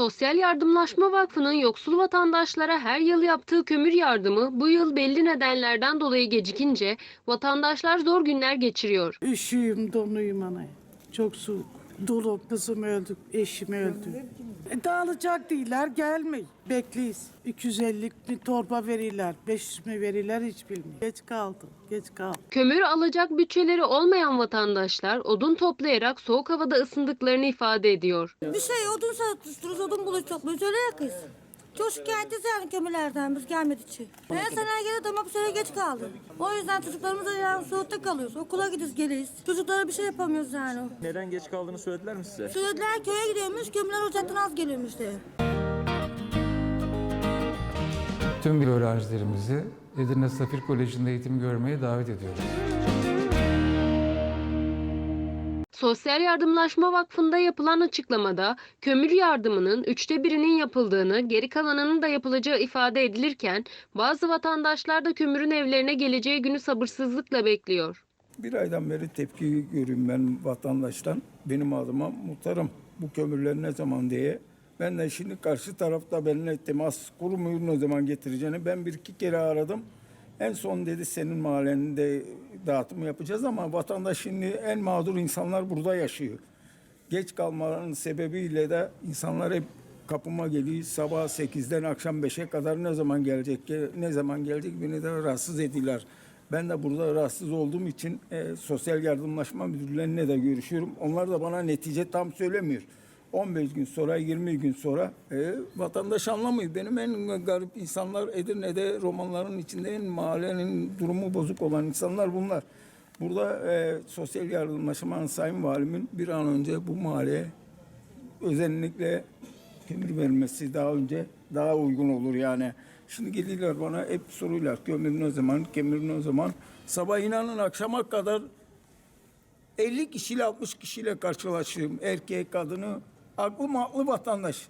Sosyal Yardımlaşma Vakfı'nın yoksul vatandaşlara her yıl yaptığı kömür yardımı bu yıl belli nedenlerden dolayı gecikince vatandaşlar zor günler geçiriyor. Üşüyüm, donuyum ana. Çok soğuk. Dolu kızım öldü, eşim öldü. E, dağılacak değiller, gelmeyin. Bekleyiz. 250 bir torba verirler, 500 mi verirler hiç bilmiyorum. Geç kaldım, geç kaldım. Kömür alacak bütçeleri olmayan vatandaşlar odun toplayarak soğuk havada ısındıklarını ifade ediyor. Bir şey odun satıştırırız, odun buluş topluyoruz öyle Çok şikayetiz yani kömürlerden biz gelmedi için. Her sene geldi ama bu sene geç kaldı. O yüzden çocuklarımız da yani soğukta kalıyoruz. Okula gidiyoruz geliyoruz. Çocuklara bir şey yapamıyoruz yani. Neden geç kaldığını söylediler mi size? Söylediler köye gidiyormuş, kömürler ocaktan az geliyormuş diye. Tüm öğrencilerimizi Edirne Safir Koleji'nde eğitim görmeye davet ediyoruz. Sosyal Yardımlaşma Vakfı'nda yapılan açıklamada kömür yardımının üçte birinin yapıldığını, geri kalanının da yapılacağı ifade edilirken bazı vatandaşlar da kömürün evlerine geleceği günü sabırsızlıkla bekliyor. Bir aydan beri tepki görüyorum ben vatandaştan. Benim adıma muhtarım bu kömürler ne zaman diye. Ben de şimdi karşı tarafta benimle temas kurmuyor ne zaman getireceğini. Ben bir iki kere aradım. En son dedi senin mahallende dağıtım yapacağız ama vatandaş şimdi en mağdur insanlar burada yaşıyor. Geç kalmalarının sebebiyle de insanlar hep kapıma geliyor. Sabah 8'den akşam 5'e kadar ne zaman gelecek, ne zaman gelecek beni de rahatsız ediyorlar. Ben de burada rahatsız olduğum için e, Sosyal Yardımlaşma Müdürleri'ne de görüşüyorum. Onlar da bana netice tam söylemiyor. 15 gün sonra, 20 gün sonra e, vatandaş anlamıyor. Benim en garip insanlar Edirne'de romanların içinde en mahallenin durumu bozuk olan insanlar bunlar. Burada e, sosyal yardımlaşmanın sayın valimin bir an önce bu mahalleye özellikle kömür vermesi daha önce daha uygun olur yani. Şimdi geliyorlar bana hep soruyorlar kömür ne zaman, kömür ne zaman. Sabah inanın akşama kadar 50 kişiyle 60 kişiyle karşılaşıyorum. Erkek, kadını, aklı maklı vatandaş.